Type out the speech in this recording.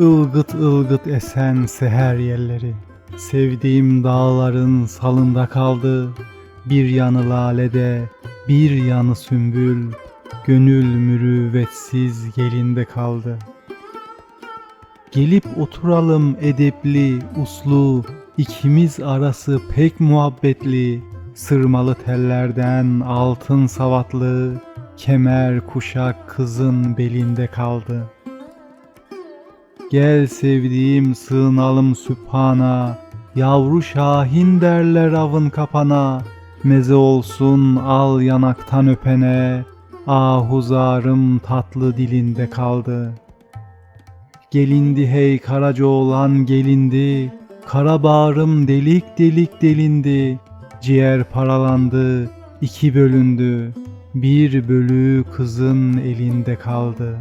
ılgıt ılgıt esen seher yerleri. Sevdiğim dağların salında kaldı. Bir yanı lalede, bir yanı sümbül. Gönül mürüvvetsiz gelinde kaldı. Gelip oturalım edepli, uslu, ikimiz arası pek muhabbetli, sırmalı tellerden altın savatlı, kemer kuşak kızın belinde kaldı. Gel sevdiğim sığınalım sübhana, yavru şahin derler avın kapana, meze olsun al yanaktan öpene, ahuzarım tatlı dilinde kaldı.'' Gelindi hey karaca olan gelindi, kara bağrım delik delik delindi, ciğer paralandı, iki bölündü, bir bölüğü kızın elinde kaldı.''